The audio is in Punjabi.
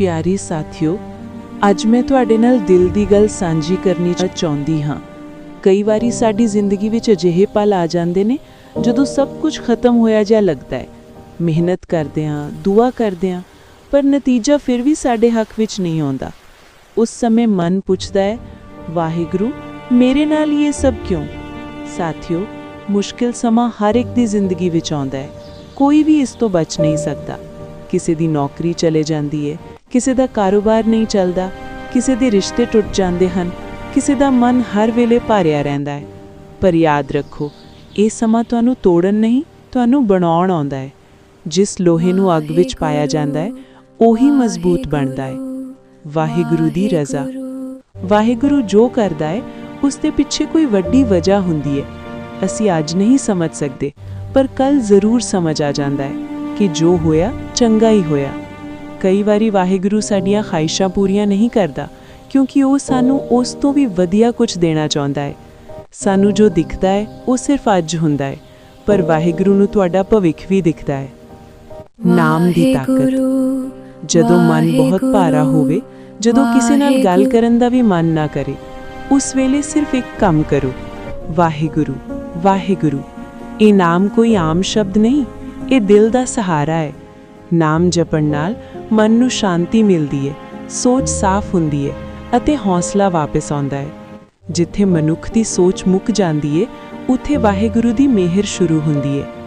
ਪਿਆਰੀ ਸਾਥਿਓ, ਅੱਜ ਮੈਂ ਤੁਹਾਡੇ ਨਾਲ ਦਿਲ ਦੀ ਗੱਲ ਸਾਂਝੀ ਕਰਨੀ ਚਾਹੁੰਦੀ ਹਾਂ। ਕਈ ਵਾਰੀ ਸਾਡੀ ਜ਼ਿੰਦਗੀ ਵਿੱਚ ਅਜਿਹੇ ਪਲ ਆ ਜਾਂਦੇ ਨੇ, ਜਦੋਂ ਸਭ ਕੁਝ ਖਤਮ ਹੋਇਆ ਜਿਹਾ ਲੱਗਦਾ ਹੈ। ਮਿਹਨਤ ਕਰਦੇ ਹਾਂ, ਦੁਆ ਕਰਦੇ ਹਾਂ, ਪਰ ਨਤੀਜਾ ਫਿਰ ਵੀ ਸਾਡੇ ਹੱਕ ਵਿੱਚ ਨਹੀਂ ਆਉਂਦਾ। ਉਸ ਸਮੇਂ ਮਨ ਪੁੱਛਦਾ ਹੈ, ਵਾਹਿਗੁਰੂ, ਮੇਰੇ ਨਾਲ ਹੀ ਇਹ ਸਭ ਕਿਉਂ? ਸਾਥਿਓ, ਮੁਸ਼ਕਿਲ ਸਮਾਂ ਹਰ ਇੱਕ ਦੀ ਜ਼ਿੰਦਗੀ ਵਿੱਚ ਆਉਂਦਾ ਹੈ। ਕੋਈ ਵੀ ਇਸ ਤੋਂ ਬਚ ਨਹੀਂ ਸਕਦਾ। ਕਿਸੇ ਦੀ ਨੌਕਰੀ ਚਲੇ ਜਾਂਦੀ ਹੈ ਕਿਸੇ ਦਾ ਕਾਰੋਬਾਰ ਨਹੀਂ ਚੱਲਦਾ, ਕਿਸੇ ਦੇ ਰਿਸ਼ਤੇ ਟੁੱਟ ਜਾਂਦੇ ਹਨ, ਕਿਸੇ ਦਾ ਮਨ ਹਰ ਵੇਲੇ ਭਾਰਿਆ ਰਹਿੰਦਾ ਹੈ। ਪਰ ਯਾਦ ਰੱਖੋ, ਇਹ ਸਮਾਂ ਤੁਹਾਨੂੰ ਤੋੜਨ ਨਹੀਂ, ਤੁਹਾਨੂੰ ਬਣਾਉਣ ਆਉਂਦਾ ਹੈ। ਜਿਸ ਲੋਹੇ ਨੂੰ ਅੱਗ ਵਿੱਚ ਪਾਇਆ ਜਾਂਦਾ ਹੈ, ਉਹੀ ਮਜ਼ਬੂਤ ਬਣਦਾ ਹੈ। ਵਾਹਿਗੁਰੂ ਦੀ ਰਜ਼ਾ। ਵਾਹਿਗੁਰੂ ਜੋ ਕਰਦਾ ਹੈ, ਉਸ ਦੇ ਪਿੱਛੇ ਕੋਈ ਵੱਡੀ ਵਜ੍ਹਾ ਹੁੰਦੀ ਹੈ। ਅਸੀਂ ਅੱਜ ਨਹੀਂ ਸਮਝ ਸਕਦੇ, ਪਰ ਕੱਲ ਜ਼ਰੂਰ ਸਮਝ ਆ ਜਾਂਦਾ ਹੈ ਕਿ ਜੋ ਹੋਇਆ, ਚੰਗਾ ਹੀ ਹੋਇਆ। ਕਈ ਵਾਰੀ ਵਾਹਿਗੁਰੂ ਸਾਡੀਆਂ ਖਾਹਿਸ਼ਾਂ ਪੂਰੀਆਂ ਨਹੀਂ ਕਰਦਾ ਕਿਉਂਕਿ ਉਹ ਸਾਨੂੰ ਉਸ ਤੋਂ ਵੀ ਵਧੀਆ ਕੁਝ ਦੇਣਾ ਚਾਹੁੰਦਾ ਹੈ। ਸਾਨੂੰ ਜੋ ਦਿਖਦਾ ਹੈ ਉਹ ਸਿਰਫ ਅੱਜ ਹੁੰਦਾ ਹੈ ਪਰ ਵਾਹਿਗੁਰੂ ਨੂੰ ਤੁਹਾਡਾ ਭਵਿੱਖ ਵੀ ਦਿਖਦਾ ਹੈ। ਨਾਮ ਦੀ ਤਾਕਤ। ਜਦੋਂ ਮਨ ਬਹੁਤ ਭਾਰਾ ਹੋਵੇ ਜਦੋਂ ਕਿਸੇ ਨਾਲ ਗੱਲ ਕਰਨ ਦਾ ਵੀ ਮਨ ਨਾ ਕਰੇ ਉਸ ਵੇਲੇ ਸਿਰਫ ਇੱਕ ਕੰਮ ਕਰੋ ਵਾਹਿਗੁਰੂ ਵਾਹਿਗੁਰੂ। ਇਹ ਨਾਮ ਕੋਈ ਆਮ ਸ਼ਬਦ ਨਹੀਂ ਇਹ ਦਿਲ ਦਾ ਸਹਾਰਾ ਹੈ। ਨਾਮ ਜਪਣ ਨਾਲ ਮਨ ਨੂੰ ਸ਼ਾਂਤੀ ਮਿਲਦੀ ਹੈ ਸੋਚ ਸਾਫ਼ ਹੁੰਦੀ ਹੈ ਅਤੇ ਹੌਸਲਾ ਵਾਪਸ ਆਉਂਦਾ ਹੈ ਜਿੱਥੇ ਮਨੁੱਖ ਦੀ ਸੋਚ ਮੁੱਕ ਜਾਂਦੀ ਹੈ ਉੱਥੇ ਵਾਹਿਗੁਰੂ ਦੀ ਮਿਹਰ ਸ਼ੁਰੂ ਹੁੰਦੀ ਹੈ